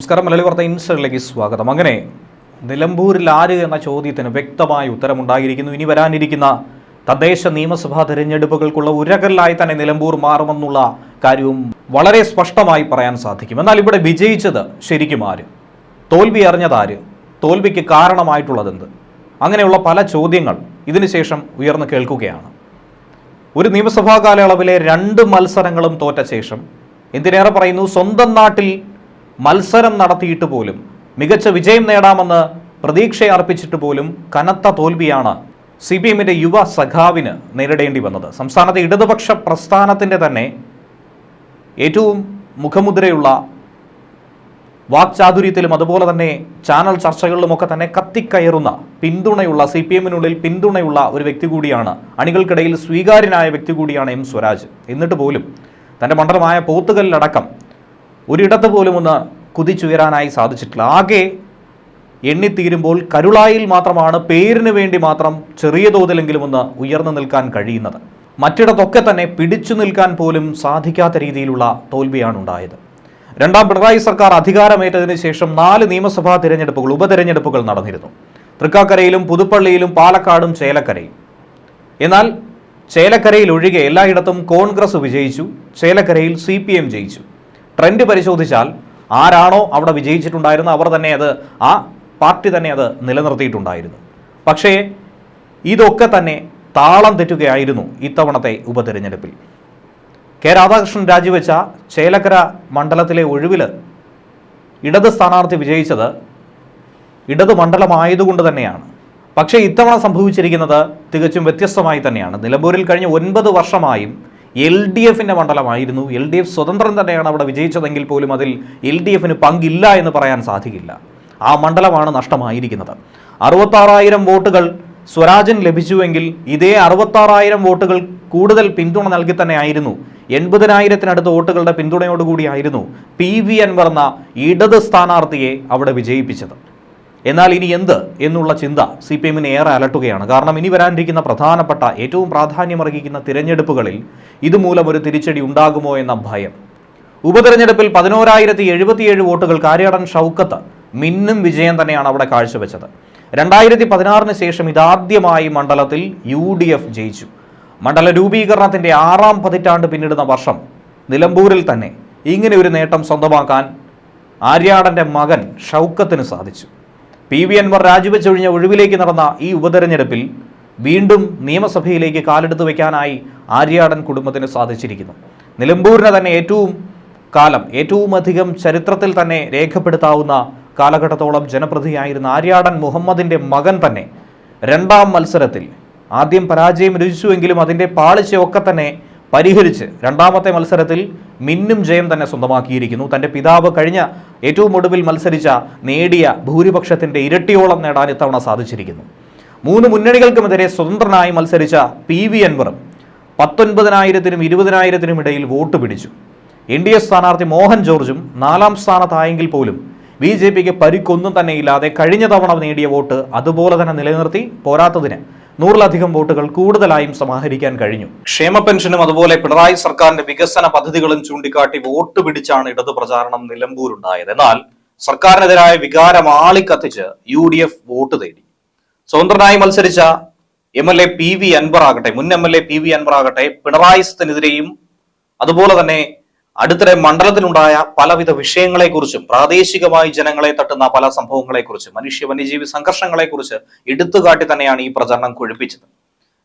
നമസ്കാരം. മലയാളി വാർത്ത ഇൻസ്റ്റിലേക്ക് സ്വാഗതം. അങ്ങനെ നിലമ്പൂരിൽ ആര് എന്ന ചോദ്യത്തിന് വ്യക്തമായ ഉത്തരമുണ്ടായിരിക്കുന്നു. ഇനി വരാനിരിക്കുന്ന തദ്ദേശ നിയമസഭാ തെരഞ്ഞെടുപ്പുകൾക്കുള്ള ഉരകല്ലായി തന്നെ നിലമ്പൂർ മാറുമെന്നുള്ള കാര്യവും വളരെ സ്പഷ്ടമായി പറയാൻ സാധിക്കും. എന്നാൽ ഇവിടെ വിജയിച്ചത് ശരിക്കും ആര്? തോൽവി അറിഞ്ഞതാര് തോൽവിക്ക് കാരണമായിട്ടുള്ളതെന്ത്? അങ്ങനെയുള്ള പല ചോദ്യങ്ങൾ ഇതിനുശേഷം ഉയർന്നു കേൾക്കുകയാണ്. ഒരു നിയമസഭാ കാലയളവിലെ രണ്ട് മത്സരങ്ങളും തോറ്റ ശേഷം എന്തിനേറെ പറയുന്നു? സ്വന്തം നാട്ടിൽ മത്സരം നടത്തിയിട്ട് പോലും മികച്ച വിജയം നേടാമെന്ന് പ്രതീക്ഷ അർപ്പിച്ചിട്ട് പോലും കനത്ത തോൽവിയാണ് സി പി എമ്മിന്റെ യുവ സഖാവിന് നേരിടേണ്ടി വന്നത്. സംസ്ഥാനത്തെ ഇടതുപക്ഷ പ്രസ്ഥാനത്തിന്റെ തന്നെ ഏറ്റവും മുഖമുദ്രയുള്ള വാക്ചാതുര്യത്തിലും അതുപോലെ തന്നെ ചാനൽ ചർച്ചകളിലുമൊക്കെ തന്നെ കത്തിക്കയറുന്ന പിന്തുണയുള്ള സി പി എമ്മിനുള്ളിൽ പിന്തുണയുള്ള ഒരു വ്യക്തി കൂടിയാണ് അണികൾക്കിടയിൽ സ്വീകാര്യനായ വ്യക്തി കൂടിയാണ് എം സ്വരാജ്. എന്നിട്ട് പോലും തന്റെ മണ്ഡലമായ പോത്തുകലിലടക്കം ഒരിടത്ത് പോലും ഒന്ന് കുതിച്ചുയരാനായി സാധിച്ചിട്ടില്ല. ആകെ എണ്ണിത്തീരുമ്പോൾ കരുളായിൽ മാത്രമാണ് പേരിന് വേണ്ടി മാത്രം ചെറിയ തോതിലെങ്കിലും ഒന്ന് ഉയർന്നു നിൽക്കാൻ കഴിയുന്നത്. മറ്റിടത്തൊക്കെ തന്നെ പിടിച്ചു നിൽക്കാൻ പോലും സാധിക്കാത്ത രീതിയിലുള്ള തോൽവിയാണ് ഉണ്ടായത് രണ്ടാം പിണറായി സർക്കാർ അധികാരമേറ്റതിന് ശേഷം നാല് നിയമസഭാ തിരഞ്ഞെടുപ്പുകൾ ഉപതെരഞ്ഞെടുപ്പുകൾ നടന്നിരുന്നു. തൃക്കാക്കരയിലും പുതുപ്പള്ളിയിലും പാലക്കാടും ചേലക്കരയും. എന്നാൽ ചേലക്കരയിൽ ഒഴികെ എല്ലായിടത്തും കോൺഗ്രസ് വിജയിച്ചു ചേലക്കരയിൽ സി ജയിച്ചു. ട്രെൻഡ് പരിശോധിച്ചാൽ ആരാണോ അവിടെ വിജയിച്ചിട്ടുണ്ടായിരുന്നത് അവർ തന്നെ അത് ആ പാർട്ടി തന്നെ അത് നിലനിർത്തിയിട്ടുണ്ടായിരുന്നു. പക്ഷേ ഇതൊക്കെ തന്നെ താളം തെറ്റുകയായിരുന്നു ഇത്തവണത്തെ ഉപതെരഞ്ഞെടുപ്പിൽ. കെ രാധാകൃഷ്ണൻ രാജിവെച്ച ചേലക്കര മണ്ഡലത്തിലെ ഒഴിവിൽ ഇടത് സ്ഥാനാർത്ഥി വിജയിച്ചത് ഇടത് മണ്ഡലമായതുകൊണ്ട് തന്നെയാണ്. പക്ഷേ ഇത്തവണ സംഭവിച്ചിരിക്കുന്നത് തികച്ചും വ്യത്യസ്തമായി തന്നെയാണ്. നിലമ്പൂരിൽ കഴിഞ്ഞ ഒൻപത് വർഷമായും എൽ ഡി എഫിന്റെ മണ്ഡലമായിരുന്നു. എൽ ഡി എഫ് സ്വതന്ത്രം തന്നെയാണ് അവിടെ വിജയിച്ചതെങ്കിൽ പോലും അതിൽ എൽ ഡി എഫിന് പങ്കില്ല എന്ന് പറയാൻ സാധിക്കില്ല. ആ മണ്ഡലമാണ് നഷ്ടമായിരിക്കുന്നത്. അറുപത്താറായിരം വോട്ടുകൾ സ്വരാജൻ ലഭിച്ചുവെങ്കിൽ ഇതേ അറുപത്താറായിരം വോട്ടുകൾ കൂടുതൽ പിന്തുണ നൽകി തന്നെ ആയിരുന്നു. എൺപതിനായിരത്തിനടുത്ത് വോട്ടുകളുടെ പിന്തുണയോടുകൂടിയായിരുന്നു പി വി അൻവർ എന്ന ഇടത് സ്ഥാനാർത്ഥിയെ അവിടെ വിജയിപ്പിച്ചത്. എന്നാൽ ഇനി എന്ത് എന്നുള്ള ചിന്ത സി പി എമ്മിനെ ഏറെ അലട്ടുകയാണ്. കാരണം ഇനി വരാനിരിക്കുന്ന പ്രധാനപ്പെട്ട ഏറ്റവും പ്രാധാന്യമർഹിക്കുന്ന തിരഞ്ഞെടുപ്പുകളിൽ ഇതുമൂലം ഒരു തിരിച്ചടി ഉണ്ടാകുമോ എന്ന ഭയം. ഉപതെരഞ്ഞെടുപ്പിൽ പതിനോരായിരത്തി എഴുപത്തിയേഴ് വോട്ടുകൾ കാര്യടൻ ഷൗക്കത്ത് മിന്നും വിജയം തന്നെയാണ് അവിടെ കാഴ്ചവെച്ചത്. രണ്ടായിരത്തി പതിനാറിന് ശേഷം ഇതാദ്യമായി മണ്ഡലത്തിൽ യു ഡി എഫ് ജയിച്ചു. മണ്ഡല രൂപീകരണത്തിന്റെ ആറാം പതിറ്റാണ്ട് പിന്നിടുന്ന വർഷം നിലമ്പൂരിൽ തന്നെ ഇങ്ങനെ ഒരു നേട്ടം സ്വന്തമാക്കാൻ ആര്യാടന്റെ മകൻ ഷൗക്കത്തിന് സാധിച്ചു. പി വി അൻവർ രാജിവെച്ചൊഴിഞ്ഞ ഒഴിവിലേക്ക് നടന്ന ഈ ഉപതെരഞ്ഞെടുപ്പിൽ വീണ്ടും നിയമസഭയിലേക്ക് കാലെടുത്ത് വയ്ക്കാനായി ആര്യാടൻ കുടുംബത്തിന് സാധിച്ചിരിക്കുന്നു. നിലമ്പൂരിനെ തന്നെ ഏറ്റവും കാലം ഏറ്റവും അധികം ചരിത്രത്തിൽ തന്നെ രേഖപ്പെടുത്താവുന്ന കാലഘട്ടത്തോളം ജനപ്രതിയായിരുന്ന ആര്യാടൻ മുഹമ്മദിന്റെ മകൻ തന്നെ രണ്ടാം മത്സരത്തിൽ ആദ്യം പരാജയം രുചിച്ചുവെങ്കിലും അതിന്റെ പാളിച്ചയൊക്കെ തന്നെ പരിഹരിച്ച് രണ്ടാമത്തെ മത്സരത്തിൽ മിന്നും ജയം തന്നെ സ്വന്തമാക്കിയിരിക്കുന്നു. തന്റെ പിതാവ് കഴിഞ്ഞ ഏറ്റവും ഒടുവിൽ മത്സരിച്ച നേടിയ ഭൂരിപക്ഷത്തിന്റെ ഇരട്ടിയോളം നേടാൻ ഇത്തവണ സാധിച്ചിരിക്കുന്നു. മൂന്ന് മുന്നണികൾക്കുമെതിരെ സ്വതന്ത്രനായി മത്സരിച്ച പി വി അൻവറും പത്തൊൻപതിനായിരത്തിനും ഇരുപതിനായിരത്തിനും ഇടയിൽ വോട്ട് പിടിച്ചു. എൻ ഡി എ സ്ഥാനാർത്ഥി മോഹൻ ജോർജും നാലാം സ്ഥാനത്തായെങ്കിൽ പോലും ബി ജെ പിക്ക് പരിക്കൊന്നും തന്നെ ഇല്ലാതെ കഴിഞ്ഞ തവണ നേടിയ വോട്ട് അതുപോലെ തന്നെ നിലനിർത്തി പോരാത്തതിന് നൂറിലധികം വോട്ടുകൾ കൂടുതലായും സമാഹരിക്കാൻ കഴിഞ്ഞു. ക്ഷേമ പെൻഷനും അതുപോലെ പിണറായി സർക്കാരിന്റെ വികസന പദ്ധതികളും ചൂണ്ടിക്കാട്ടി വോട്ട് പിടിച്ചാണ് ഇടതു പ്രചാരണം നിലമ്പൂരുണ്ടായത്. എന്നാൽ സർക്കാരിനെതിരായ വികാരം ആളിക്കത്തിച്ച് യു ഡി എഫ് വോട്ട് തേടി. സ്വതന്ത്രനായി മത്സരിച്ച M L A P V Anvar ആകട്ടെ മുൻ M L A P V Anvar ആകട്ടെ പിണറായി സത്തിനെതിരെയും അതുപോലെ തന്നെ അടുത്തിടെ മണ്ഡലത്തിലുണ്ടായ പലവിധ വിഷയങ്ങളെക്കുറിച്ചും പ്രാദേശികമായി ജനങ്ങളെ തട്ടുന്ന പല സംഭവങ്ങളെക്കുറിച്ചും മനുഷ്യ വന്യജീവി സംഘർഷങ്ങളെക്കുറിച്ച് എടുത്തുകാട്ടി തന്നെയാണ് ഈ പ്രചരണം കൊഴുപ്പിച്ചത്.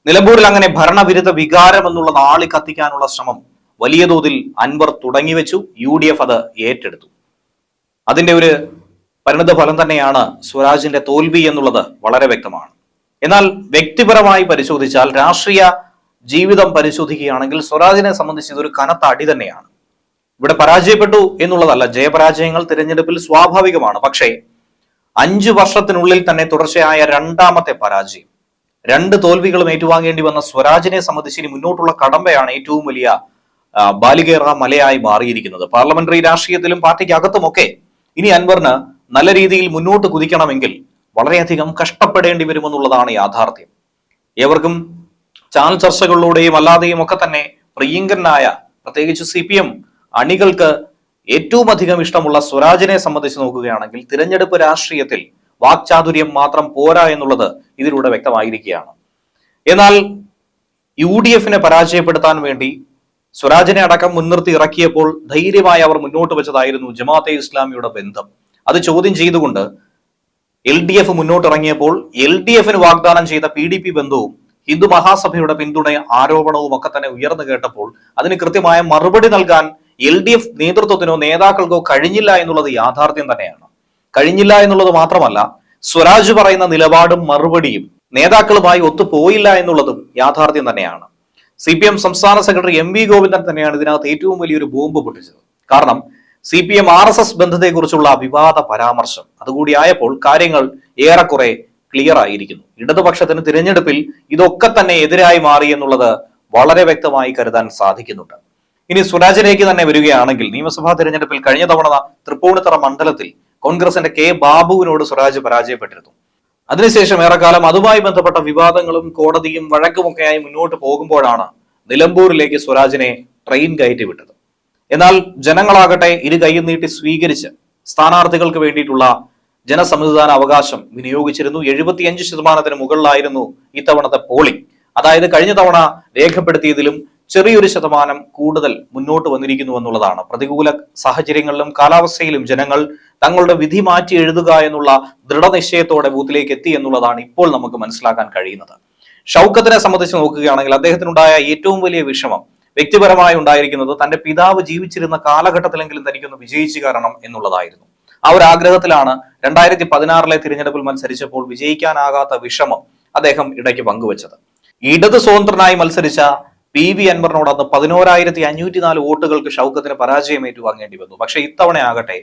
നിലമ്പൂരിൽ അങ്ങനെ ഭരണവിരുദ്ധ വികാരം എന്നുള്ള നാളി കത്തിക്കാനുള്ള ശ്രമം വലിയ തോതിൽ അൻവർ തുടങ്ങിവെച്ചു യു ഡി എഫ് അത് ഏറ്റെടുത്തു. അതിന്റെ ഒരു പരിണിത ഫലം തന്നെയാണ് സ്വരാജിന്റെ തോൽവി എന്നുള്ളത് വളരെ വ്യക്തമാണ്. എന്നാൽ വ്യക്തിപരമായി പരിശോധിച്ചാൽ രാഷ്ട്രീയ ജീവിതം പരിശോധിക്കുകയാണെങ്കിൽ സ്വരാജിനെ സംബന്ധിച്ച് ഇതൊരു കനത്ത അടി തന്നെയാണ്. ഇവിടെ പരാജയപ്പെട്ടു എന്നുള്ളതല്ല. ജയപരാജയങ്ങൾ തിരഞ്ഞെടുപ്പിൽ സ്വാഭാവികമാണ്. പക്ഷേ അഞ്ചു വർഷത്തിനുള്ളിൽ തന്നെ തുടർച്ചയായ രണ്ടാമത്തെ പരാജയം. രണ്ട് തോൽവികളും ഏറ്റുവാങ്ങേണ്ടി വന്ന സ്വരാജിനെ സംബന്ധിച്ച് ഇനി മുന്നോട്ടുള്ള കടമ്പയാണ് ഏറ്റവും വലിയ ബാലികേറ മലയായി മാറിയിരിക്കുന്നത്. പാർലമെന്ററി രാഷ്ട്രീയത്തിലും പാർട്ടിക്കകത്തുമൊക്കെ ഇനി അൻവറിന് നല്ല രീതിയിൽ മുന്നോട്ട് കുതിക്കണമെങ്കിൽ വളരെയധികം കഷ്ടപ്പെടേണ്ടി വരുമെന്നുള്ളതാണ് യാഥാർത്ഥ്യം. ഏവർക്കും ചാനൽ ചർച്ചകളിലൂടെയും അല്ലാതെയും ഒക്കെ തന്നെ പ്രിയങ്കരനായ പ്രത്യേകിച്ച് സി പി എം അണികൾക്ക് ഏറ്റവും അധികം ഇഷ്ടമുള്ള സ്വരാജിനെ സംബന്ധിച്ച് നോക്കുകയാണെങ്കിൽ തിരഞ്ഞെടുപ്പ് രാഷ്ട്രീയത്തിൽ വാക്ചാതുര്യം മാത്രം പോരാ എന്നുള്ളത് ഇതിലൂടെ വ്യക്തമായിരിക്കുകയാണ്. എന്നാൽ യു ഡി എഫിനെ പരാജയപ്പെടുത്താൻ വേണ്ടി സ്വരാജിനെ അടക്കം മുൻനിർത്തി ഇറക്കിയപ്പോൾ ധൈര്യമായി അവർ മുന്നോട്ട് വെച്ചതായിരുന്നു ജമാഅത്തെ ഇസ്ലാമിയുടെ ബന്ധം. അത് ചോദ്യം ചെയ്തുകൊണ്ട് എൽ ഡി എഫ് മുന്നോട്ടിറങ്ങിയപ്പോൾ എൽ ഡി എഫിന് വാഗ്ദാനം ചെയ്ത പി ഡി പി ബന്ധവും ഹിന്ദു മഹാസഭയുടെ പിന്തുണ ആരോപണവും ഒക്കെ തന്നെ ഉയർന്നു കേട്ടപ്പോൾ അതിന് കൃത്യമായ മറുപടി നൽകാൻ എൽ ഡി എഫ് നേതൃത്വത്തിനോ നേതാക്കൾക്കോ കഴിഞ്ഞില്ല എന്നുള്ളത് യാഥാർത്ഥ്യം തന്നെയാണ്. കഴിഞ്ഞില്ല എന്നുള്ളത് മാത്രമല്ല സ്വരാജ് പറയുന്ന നിലപാടും മറുപടിയും നേതാക്കളുമായി ഒത്തുപോയില്ല എന്നുള്ളതും യാഥാർത്ഥ്യം തന്നെയാണ്. സി പി എം സംസ്ഥാന സെക്രട്ടറി എം വി ഗോവിന്ദൻ തന്നെയാണ് ഇതിനകത്ത് ഏറ്റവും വലിയൊരു ബോംബ് പൊട്ടിച്ചത്. കാരണം C P M R S S ബന്ധത്തെക്കുറിച്ചുള്ള വിവാദ പരാമർശം അതുകൂടിയായപ്പോൾ കാര്യങ്ങൾ ഏറെക്കുറെ ക്ലിയർ ആയിരിക്കുന്നു. ഇടതുപക്ഷത്തിന് തിരഞ്ഞെടുപ്പിൽ ഇതൊക്കെ തന്നെ എതിരായി മാറി എന്നുള്ളത് വളരെ വ്യക്തമായി കരുതാൻ സാധിക്കുന്നുണ്ട്. ഇനി സ്വരാജിലേക്ക് തന്നെ വരികയാണെങ്കിൽ നിയമസഭാ തെരഞ്ഞെടുപ്പിൽ കഴിഞ്ഞ തവണ തൃപ്പൂണിത്തറ മണ്ഡലത്തിൽ കോൺഗ്രസിന്റെ കെ ബാബുവിനോട് സ്വരാജ് പരാജയപ്പെട്ടിരുന്നു. അതിനുശേഷം ഏറെക്കാലം അതുമായി ബന്ധപ്പെട്ട വിവാദങ്ങളും കോടതിയും വഴക്കുമൊക്കെയായി മുന്നോട്ട് പോകുമ്പോഴാണ് നിലമ്പൂരിലേക്ക് സ്വരാജിനെ ട്രെയിൻ കയറ്റി വിട്ടത്. എന്നാൽ ജനങ്ങളാകട്ടെ ഇരു കൈയും നീട്ടി സ്വീകരിച്ച് സ്ഥാനാർത്ഥികൾക്ക് വേണ്ടിയിട്ടുള്ള ജനസംവിധാന അവകാശം വിനിയോഗിച്ചിരുന്നു. എഴുപത്തിയഞ്ച് ശതമാനത്തിന് മുകളിലായിരുന്നു ഇത്തവണത്തെ പോളിംഗ്. അതായത് കഴിഞ്ഞ തവണ രേഖപ്പെടുത്തിയതിലും ചെറിയൊരു ശതമാനം കൂടുതൽ മുന്നോട്ട് വന്നിരിക്കുന്നു എന്നുള്ളതാണ്. പ്രതികൂല സാഹചര്യങ്ങളിലും കാലാവസ്ഥയിലും ജനങ്ങൾ തങ്ങളുടെ വിധി മാറ്റി എഴുതുക എന്നുള്ള ദൃഢനിശ്ചയത്തോടെ ബൂത്തിലേക്ക് എത്തി എന്നുള്ളതാണ് ഇപ്പോൾ നമുക്ക് മനസ്സിലാക്കാൻ കഴിയുന്നത്. ഷൗക്കത്തിനെ സംബന്ധിച്ച് നോക്കുകയാണെങ്കിൽ അദ്ദേഹത്തിനുണ്ടായ ഏറ്റവും വലിയ വിഷമം വ്യക്തിപരമായി ഉണ്ടായിരിക്കുന്നത് തന്റെ പിതാവ് ജീവിച്ചിരുന്ന കാലഘട്ടത്തിലെങ്കിലും തനിക്കൊന്ന് വിജയിച്ചു കാരണം എന്നുള്ളതായിരുന്നു. ആ ഒരു ആഗ്രഹത്തിലാണ് രണ്ടായിരത്തി പതിനാറിലെ തിരഞ്ഞെടുപ്പിൽ മത്സരിച്ചപ്പോൾ വിജയിക്കാനാകാത്ത വിഷമം അദ്ദേഹം ഇടയ്ക്ക് പങ്കുവച്ചത്. ഇടത് സ്വതന്ത്രനായി മത്സരിച്ച പി വി അൻവറിനോട് അന്ന് പതിനോരായിരത്തി അഞ്ഞൂറ്റി നാല് വോട്ടുകൾക്ക് ഷൗക്കത്തിന് പരാജയം ഏറ്റുവാങ്ങേണ്ടി വന്നു. പക്ഷെ ഇത്തവണ ആകട്ടെ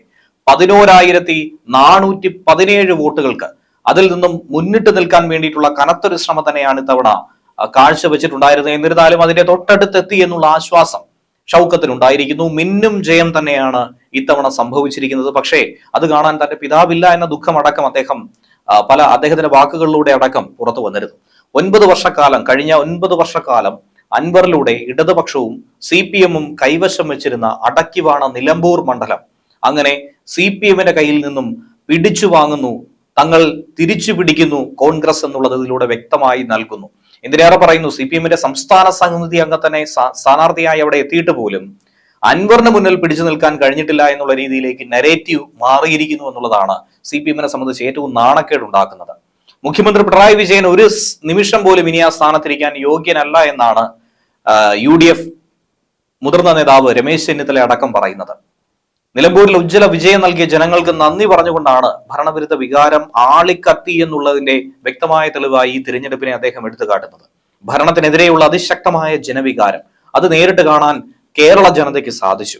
പതിനോരായിരത്തി നാനൂറ്റി പതിനേഴ് വോട്ടുകൾക്ക് അതിൽ നിന്നും മുന്നിട്ട് നിൽക്കാൻ വേണ്ടിയിട്ടുള്ള കനത്തൊരു ശ്രമം തന്നെയാണ് ഇത്തവണ കാഴ്ചവെച്ചിട്ടുണ്ടായിരുന്നത്. എന്നിരുന്നാലും അതിന്റെ തൊട്ടടുത്തെത്തി എന്നുള്ള ആശ്വാസം ഷൗക്കത്തിനുണ്ടായിരിക്കുന്നു. മിന്നും ജയം തന്നെയാണ് ഇത്തവണ സംഭവിച്ചിരിക്കുന്നത്. പക്ഷേ അത് കാണാൻ തന്റെ പിതാവില്ല എന്ന ദുഃഖമടക്കം അദ്ദേഹം പല അദ്ദേഹത്തിന്റെ വാക്കുകളിലൂടെ അടക്കം പുറത്തു വന്നിരുന്നു. ഒൻപത് വർഷക്കാലം കഴിഞ്ഞ ഒൻപത് വർഷക്കാലം അൻവറിലൂടെ ഇടതുപക്ഷവും സി പി എമ്മും കൈവശം വെച്ചിരുന്ന അടക്കിവാണ നിലമ്പൂർ മണ്ഡലം. അങ്ങനെ സി പി എമ്മിന്റെ കയ്യിൽ നിന്നും പിടിച്ചു വാങ്ങുന്നു. തങ്ങൾ തിരിച്ചു പിടിക്കുന്നു കോൺഗ്രസ് എന്നുള്ളത് ഇതിലൂടെ വ്യക്തമായി നൽകുന്നു. എന്തിനേറെ പറയുന്നു? സി പി എമ്മിന്റെ സംസ്ഥാന സമിതി അംഗം തന്നെ സ്ഥാ- സ്ഥാനാർത്ഥിയായി അവിടെ എത്തിയിട്ട് പോലും അൻവറിന് മുന്നിൽ പിടിച്ചു നിൽക്കാൻ കഴിഞ്ഞിട്ടില്ല എന്നുള്ള രീതിയിലേക്ക് നെറേറ്റീവ് മാറിയിരിക്കുന്നു എന്നുള്ളതാണ് സി പി എമ്മിനെ സംബന്ധിച്ച് ഏറ്റവും നാണക്കേട് ഉണ്ടാക്കുന്നത് മുഖ്യമന്ത്രി പിണറായി വിജയൻ ഒരു നിമിഷം പോലും ഇനി ആ സ്ഥാനത്തിരിക്കാൻ യോഗ്യനല്ല എന്നാണ് യു ഡി എഫ് മുതിർന്ന നേതാവ് രമേശ് ചെന്നിത്തല അടക്കം പറയുന്നത്. നിലമ്പൂരിൽ ഉജ്ജ്വല വിജയം നൽകിയ ജനങ്ങൾക്ക് നന്ദി പറഞ്ഞുകൊണ്ടാണ് ഭരണവിരുദ്ധ വികാരം ആളിക്കത്തി എന്നുള്ളതിന്റെ വ്യക്തമായ തെളിവായി ഈ തിരഞ്ഞെടുപ്പിനെ അദ്ദേഹം എടുത്തു കാട്ടുന്നത് ഭരണത്തിനെതിരെയുള്ള അതിശക്തമായ ജനവികാരം അത് നേരിട്ട് കാണാൻ കേരള ജനതയ്ക്ക് സാധിച്ചു.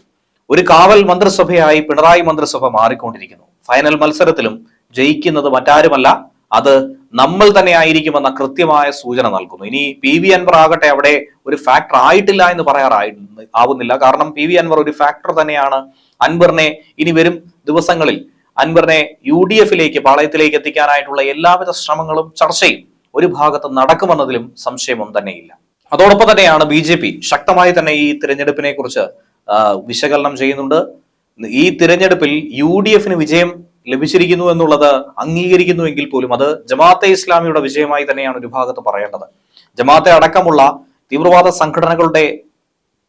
ഒരു കാവൽ മന്ത്രിസഭയായി പിണറായി മന്ത്രിസഭ മാറിക്കൊണ്ടിരിക്കുന്നു. ഫൈനൽ മത്സരത്തിലും ജയിക്കുന്നത് മറ്റാരുമല്ല അത് നമ്മൾ തന്നെ ആയിരിക്കുമെന്ന കൃത്യമായ സൂചന നൽകുന്നു. ഇനി പി വി അൻവർ ആകട്ടെ അവിടെ ഒരു ഫാക്ടർ ആയിട്ടില്ല എന്ന് പറയാറായി ആവുന്നില്ല. കാരണം പി വി അൻവർ ഒരു ഫാക്ടർ തന്നെയാണ്. അൻവറിനെ ഇനി വരും ദിവസങ്ങളിൽ അൻവറിനെ യു ഡി എഫിലേക്ക് പാളയത്തിലേക്ക് എത്തിക്കാനായിട്ടുള്ള എല്ലാവിധ ശ്രമങ്ങളും ചർച്ചയും ഒരു ഭാഗത്ത് നടക്കുമെന്നതിലും സംശയമൊന്നും തന്നെയില്ല. അതോടൊപ്പം തന്നെയാണ് ബി ജെ പി ശക്തമായി തന്നെ ഈ തിരഞ്ഞെടുപ്പിനെ കുറിച്ച് വിശകലനം ചെയ്യുന്നുണ്ട്. ഈ തിരഞ്ഞെടുപ്പിൽ യു ഡി എഫിന് വിജയം ലഭിച്ചിരിക്കുന്നു എന്നുള്ളത് അംഗീകരിക്കുന്നുവെങ്കിൽ പോലും അത് ജമാഅത്തെ ഇസ്ലാമിയുടെ വിജയമായി തന്നെയാണ് ഒരു ഭാഗത്ത് പറയേണ്ടത്. ജമാഅത്തെ അടക്കമുള്ള തീവ്രവാദ സംഘടനകളുടെ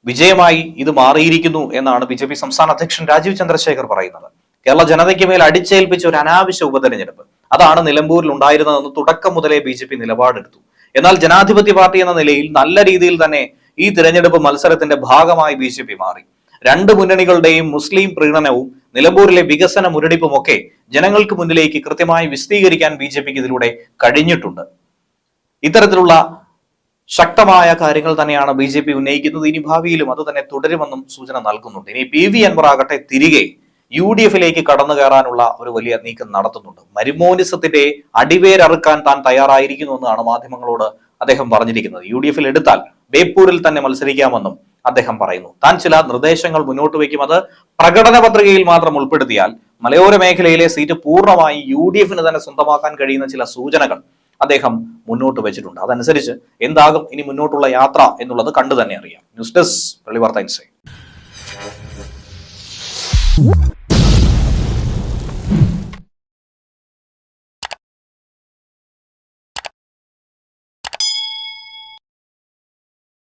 വിജയമായി ഇത് മാറിയിരിക്കുന്നു എന്നാണ് ബി ജെ പി സംസ്ഥാന അധ്യക്ഷൻ രാജീവ് ചന്ദ്രശേഖർ പറയുന്നത്. കേരള ജനതയ്ക്ക് മേൽ അടിച്ചേൽപ്പിച്ച ഒരു അനാവശ്യ ഉപതെരഞ്ഞെടുപ്പ്. അതാണ് നിലമ്പൂരിൽ ഉണ്ടായിരുന്നതെന്ന് തുടക്കം മുതലേ ബി ജെ പി നിലപാടെടുത്തു. എന്നാൽ ജനാധിപത്യ പാർട്ടി എന്ന നിലയിൽ നല്ല രീതിയിൽ തന്നെ ഈ തിരഞ്ഞെടുപ്പ് മത്സരത്തിന്റെ ഭാഗമായി ബി മാറി. രണ്ട് മുന്നണികളുടെയും മുസ്ലിം പ്രീണനവും നിലമ്പൂരിലെ വികസന മുരടിപ്പുമൊക്കെ ജനങ്ങൾക്ക് മുന്നിലേക്ക് കൃത്യമായി വിശദീകരിക്കാൻ ബി ജെ പിക്ക് ഇതിലൂടെ കഴിഞ്ഞിട്ടുണ്ട്. ഇത്തരത്തിലുള്ള ശക്തമായ കാര്യങ്ങൾ തന്നെയാണ് ബി ജെ പി ഉന്നയിക്കുന്നത്. ഇനി ഭാവിയിലും അത് തന്നെ തുടരുമെന്നും സൂചന നൽകുന്നുണ്ട്. ഇനി പി വി അൻവർ ആകട്ടെ തിരികെ യു ഡി എഫിലേക്ക് കടന്നു കയറാനുള്ള ഒരു വലിയ നീക്കം നടത്തുന്നുണ്ട്. മരുമോനിസത്തിന്റെ അടിവേരറുക്കാൻ താൻ തയ്യാറായിരിക്കുന്നു എന്നാണ് മാധ്യമങ്ങളോട് അദ്ദേഹം പറഞ്ഞിരിക്കുന്നത്. യു ഡി എഫിൽ എടുത്താൽ ബേപ്പൂരിൽ തന്നെ മത്സരിക്കാമെന്നും അദ്ദേഹം പറയുന്നു. താൻ ചില നിർദ്ദേശങ്ങൾ മുന്നോട്ട് വയ്ക്കും. അത് പ്രകടന പത്രികയിൽ മാത്രം ഉൾപ്പെടുത്തിയാൽ മലയോര മേഖലയിലെ സീറ്റ് പൂർണമായി യു ഡി എഫിന് തന്നെ സ്വന്തമാക്കാൻ കഴിയുന്ന ചില സൂചനകൾ അദ്ദേഹം മുന്നോട്ട് വെച്ചിട്ടുണ്ട്. അതനുസരിച്ച് എന്താകും ഇനി മുന്നോട്ടുള്ള യാത്ര എന്നുള്ളത് കണ്ടു തന്നെ അറിയാം. ന്യൂസ് ഡെസ്ക് വെളിവാർത്ത ഇൻസൈറ്റ്.